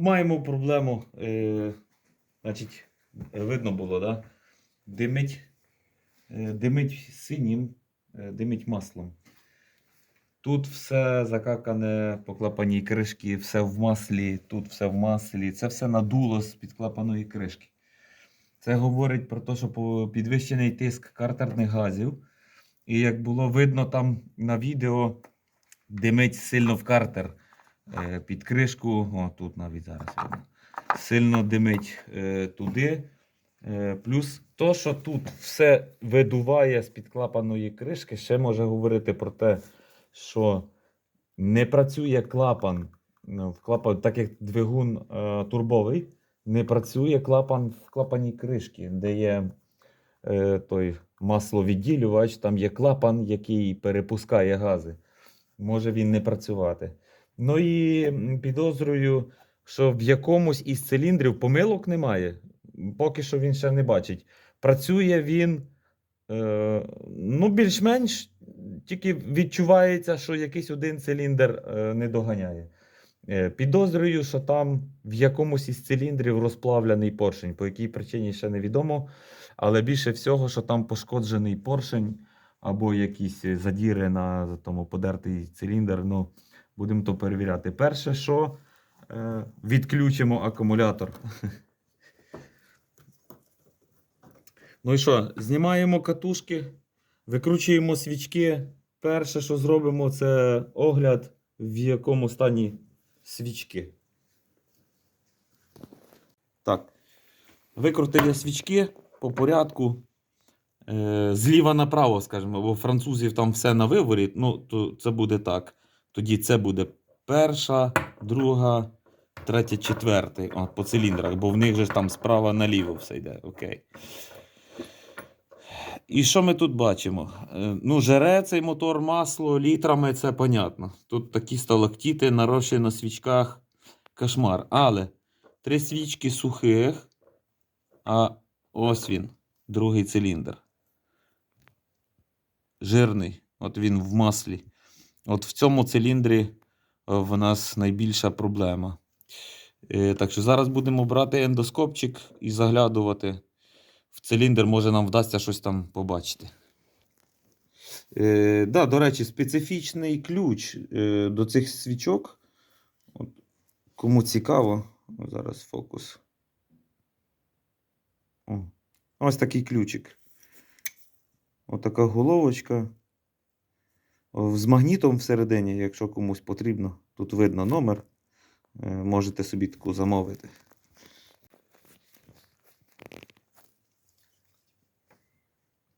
Маємо проблему. Е, значить, видно було, да? Димить, е, димить синім, е, димить маслом. Тут все закакане по клапаній кришки, все в маслі, тут все в маслі. Це все надуло з під клапаної кришки. Це говорить про те, що підвищений тиск картерних газів. І як було видно там на відео, димить сильно в картер під кришку. О, тут навіть зараз видно. Сильно димить е, туди. Е, плюс то, що тут все видуває з-під клапаної кришки, ще може говорити про те, що не працює клапан. ну, В клапан, так як двигун е, турбовий, не працює клапан в клапаній кришки, де є е, той масловідділювач, там є клапан, який перепускає гази. Може він не працювати. Ну і підозрюю, що в якомусь із циліндрів помилок немає. Поки що він ще не бачить. Працює він е, ну, більш-менш, тільки відчувається, що якийсь один циліндр е, не доганяє. Е, Підозрюю, що там в якомусь із циліндрів розплавлений поршень, по якій причині ще невідомо. Але більше всього, що там пошкоджений поршень або якісь задіри на тому подертий циліндр. Ну, будемо то перевіряти. Перше, що е, відключимо акумулятор. Ну і що, знімаємо катушки, викручуємо свічки. Перше, що зробимо, це огляд, в якому стані свічки. Так. Викрутили свічки по порядку. Е, зліва направо, скажімо, бо французів там все на виворі, ну, то це буде так. Тоді це буде перша, друга, третя, четверта. О, по циліндрах, бо в них же там справа наліво все йде. Окей. І що ми тут бачимо? Е, Ну, жере цей мотор масло літрами, це понятно. Тут такі сталактіти нарощені на свічках. Кошмар. Але три свічки сухих, а ось він, другий циліндр. Жирний. От він в маслі. От в цьому циліндрі е, в нас найбільша проблема. Е, Так що зараз будемо брати ендоскопчик і заглядувати в циліндр, може нам вдасться щось там побачити. Е, да, до речі, специфічний ключ е, до цих свічок. От, кому цікаво, зараз фокус. О, ось такий ключик. Отака головочка. З магнітом всередині, якщо комусь потрібно, тут видно номер. Е, Можете собі таку замовити.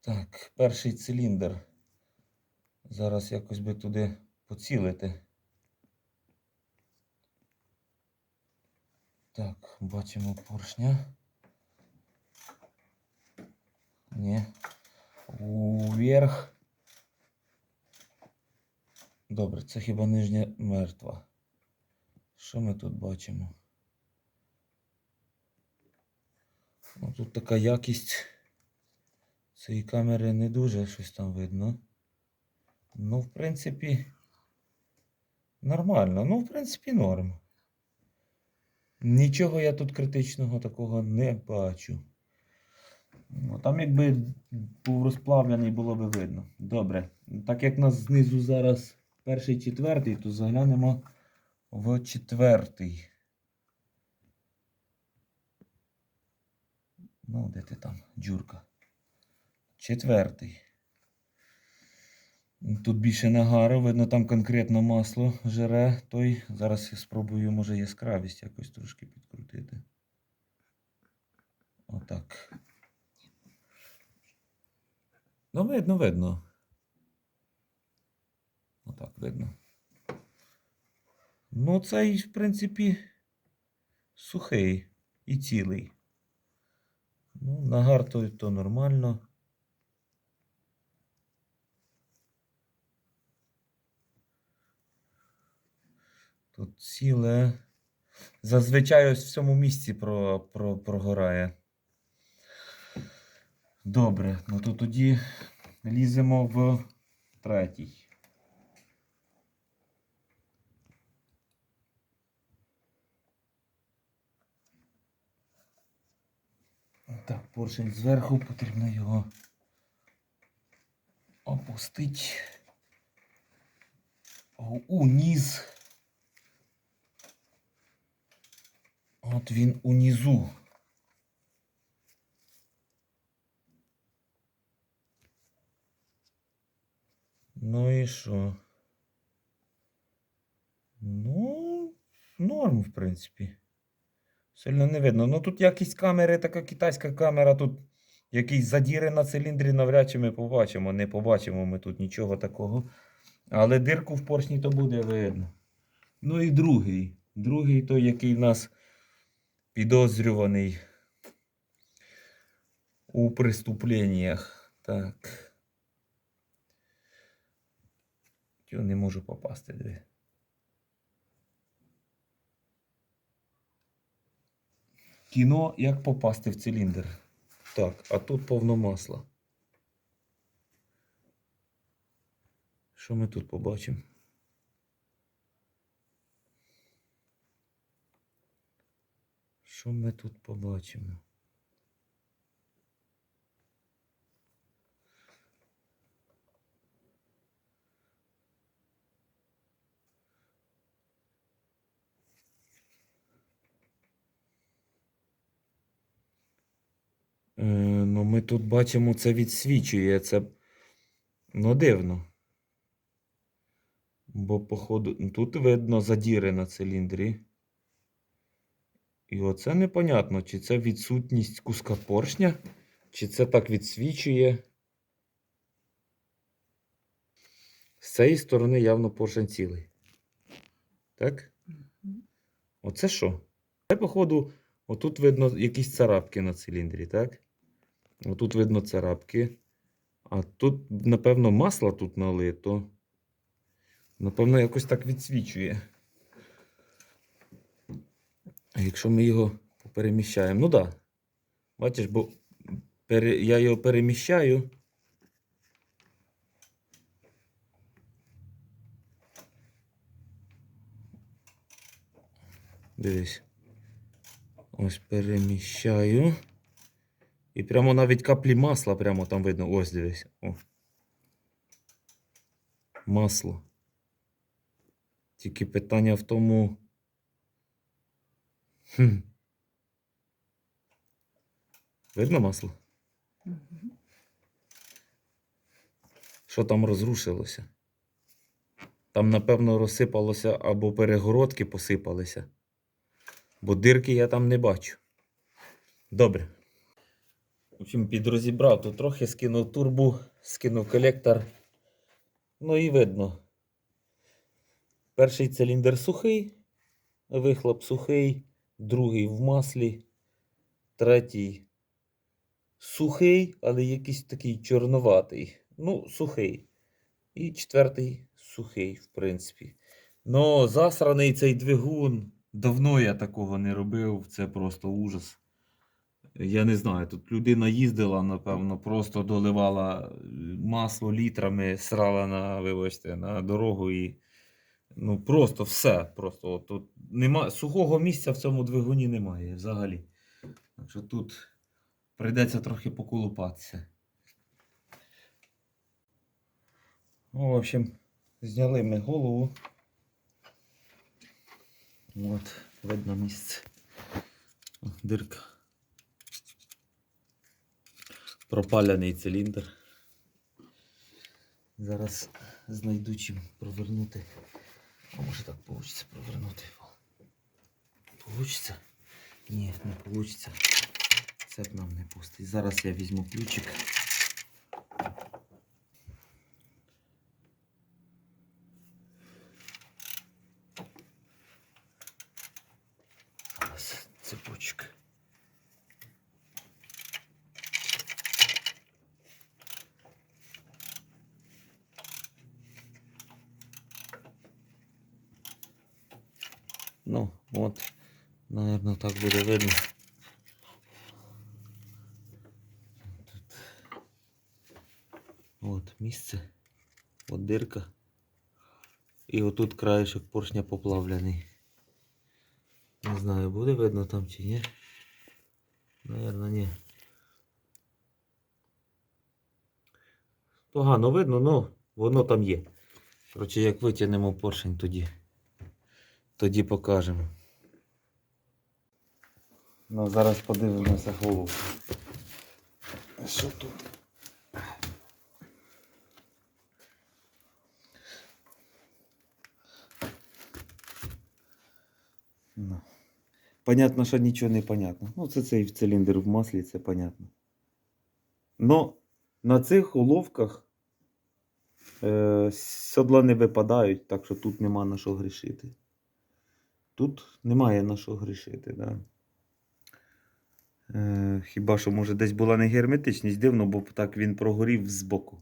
Так, перший циліндр. Зараз якось би туди поцілити. Так, бачимо поршня. Ні. Уверх. Добре, це хіба нижня мертва. Що ми тут бачимо? Ну, тут така якість цієї камери не дуже щось там видно. Ну, в принципі, нормально. Ну, в принципі, норм. Нічого я тут критичного такого не бачу. Ну, там якби був розплавлений, було би видно. Добре. Так як нас знизу зараз перший четвертий, то заглянемо в четвертий. Ну, де ти там, джурка? Четвертий. Тут більше нагару, видно, там конкретно масло жере. Той. Зараз я спробую, може, яскравість якось трошки підкрутити. Отак. Ну, видно, видно. Отак видно. Ну, цей, в принципі, сухий і цілий. Ну, нагар то, то нормально. Тут ціле. Зазвичай ось в цьому місці про, про, прогорає. Добре, ну то тоді ліземо в третій. Так, поршень зверху, потрібно його опустити униз. От він унизу. Ну і що? Ну, норм, в принципі. Сильно не видно. Ну тут якість камери, така китайська камера, тут якісь задіри на циліндрі навряд чи ми побачимо. Не побачимо ми тут нічого такого. Але дирку в поршні то буде видно. Ну і другий. Другий той, який в нас підозрюваний у преступленнях. Так. Чого не можу попасти, диви. Кіно, як попасти в циліндр. Так, а тут повно масла. Що ми тут побачимо? Що ми тут побачимо? Ну, ми тут бачимо, це відсвічує. Це ну, дивно. Бо, походу, тут видно задіри на циліндрі. І оце непонятно, чи це відсутність куска поршня, чи це так відсвічує. З цієї сторони явно поршень цілий. Так? Оце що? Це, походу, отут видно якісь царапки на циліндрі, так? Отут видно царапки. А тут, напевно, масло тут налито. Напевно, якось так відсвічує. Якщо ми його переміщаємо, ну так. Да. Бачиш, бо пере... я його переміщаю. Дивись. Ось переміщаю. І прямо навіть каплі масла прямо там видно. Ось дивись. О. Масло. Тільки питання в тому. Хм. Видно масло? Що там розрушилося? Там, напевно, розсипалося або перегородки посипалися. Бо дирки я там не бачу. Добре. В общем, підрозібрав тут трохи, скинув турбу, скинув колектор. Ну і видно. Перший циліндр сухий, вихлоп сухий, другий в маслі, третій сухий, але якийсь такий чорноватий. Ну, сухий. І четвертий сухий, в принципі. Ну, засраний цей двигун. Давно я такого не робив, це просто ужас. Я не знаю, тут людина їздила, напевно, просто доливала е, масло літрами, срала на, вибачте, на дорогу і. Ну, просто все. Просто от, тут нема, сухого місця в цьому двигуні немає взагалі. Так що тут прийдеться трохи поколупатися. Ну, в общем, зняли ми голову. От, видно місце. Дирка. Пропаляний циліндр. Зараз знайду чим провернути. А може так вийде провернути. Получиться? Ні, не вийде. Це б нам не пустить. Зараз я візьму ключик. Зараз цепочка. От, наверное, так буде видно. Тут. От місце, от дирка. І отут краєшок поршня поплавлений. Не знаю, буде видно там чи ні. Наверно, ні. Погано видно, але воно там є. Коротше, як витягнемо поршень, тоді, тоді покажемо. Ну, зараз подивимося голову. Що тут? Ну. Понятно, що нічого не понятно. Ну, це цей циліндр в маслі, це понятно. Но на цих уловках е, сідла не випадають, так що тут нема на що грішити. Тут немає на що грішити, да. Е, хіба що, може, десь була не герметичність, дивно, бо так він прогорів збоку.